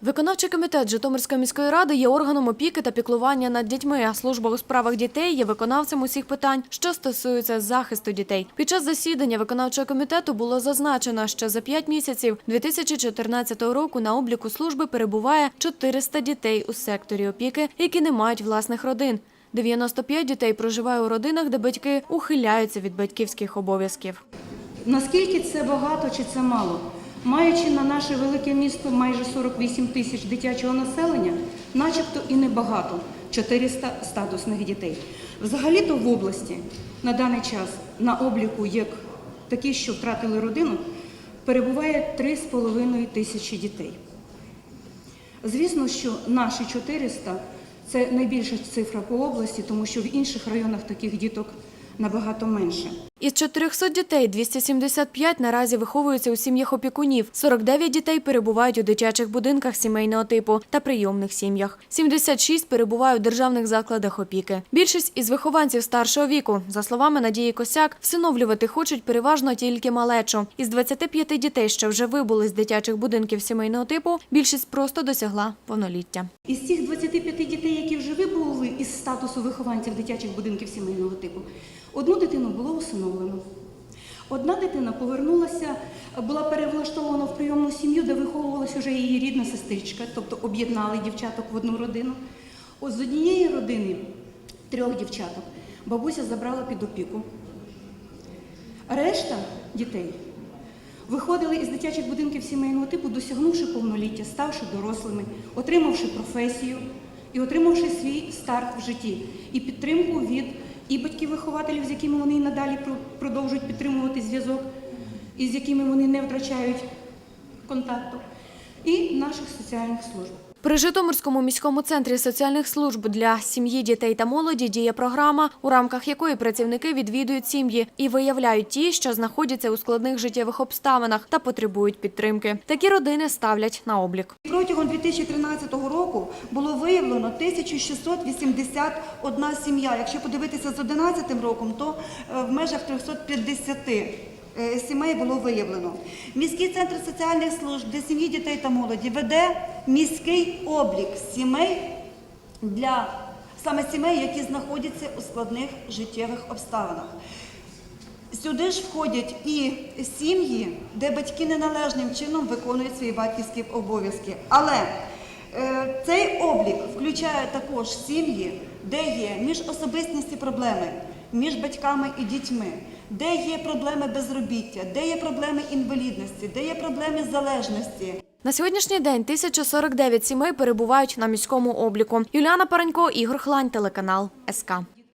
Виконавчий комітет Житомирської міської ради є органом опіки та піклування над дітьми. Служба у справах дітей є виконавцем усіх питань, що стосуються захисту дітей. Під час засідання виконавчого комітету було зазначено, що за 5 місяців 2014 року на обліку служби перебуває 400 дітей у секторі опіки, які не мають власних родин. 95 дітей проживає у родинах, де батьки ухиляються від батьківських обов'язків. Наскільки це багато чи це мало? Маючи на наше велике місто майже 48 тисяч дитячого населення, начебто і небагато 400 статусних дітей. Взагалі-то в області на даний час на обліку як такі, що втратили родину, перебуває 3,5 тисячі дітей. Звісно, що наші 400 – це найбільша цифра по області, тому що в інших районах таких діток набагато менше. Із 400 дітей 275 наразі виховуються у сім'ях опікунів, 49 дітей перебувають у дитячих будинках сімейного типу та прийомних сім'ях. 76 перебувають у державних закладах опіки. Більшість із вихованців старшого віку, за словами Надії Косяк, всиновлювати хочуть переважно тільки малечу. Із 25 дітей, що вже вибули з дитячих будинків сімейного типу, більшість просто досягла повноліття. Із цих 25 дітей, які вже вибули із статусу вихованців дитячих будинків сімейного типу, одну дитину було усиновлено. Одна дитина повернулася, була перевлаштована в прийомну сім'ю, де виховувалася вже її рідна сестричка, тобто об'єднали дівчаток в одну родину. От з однієї родини трьох дівчаток бабуся забрала під опіку. Решта дітей виходили із дитячих будинків сімейного типу, досягнувши повноліття, ставши дорослими, отримавши професію і отримавши свій старт в житті і підтримку від і батьків-вихователів, з якими вони і надалі продовжують підтримувати зв'язок, і з якими вони не втрачають контакту, і наших соціальних служб. При Житомирському міському центрі соціальних служб для сім'ї, дітей та молоді діє програма, у рамках якої працівники відвідують сім'ї і виявляють ті, що знаходяться у складних життєвих обставинах та потребують підтримки. Такі родини ставлять на облік. Протягом 2013 року було виявлено 1681 сім'я. Якщо подивитися з 2011 роком, то е, в межах 350 е, сімей було виявлено. Міський центр соціальних служб для сім'ї, дітей та молоді веде міський облік сімей для саме сімей, які знаходяться у складних життєвих обставинах. Сюди ж входять і сім'ї, де батьки неналежним чином виконують свої батьківські обов'язки. Але е, цей облік включає також сім'ї, де є міжособистісні проблеми між батьками і дітьми, де є проблеми безробіття, де є проблеми інвалідності, де є проблеми залежності. На сьогоднішній день 1049 сімей перебувають на міському обліку. Юліана Паренько, Ігор Хлань, телеканал СК.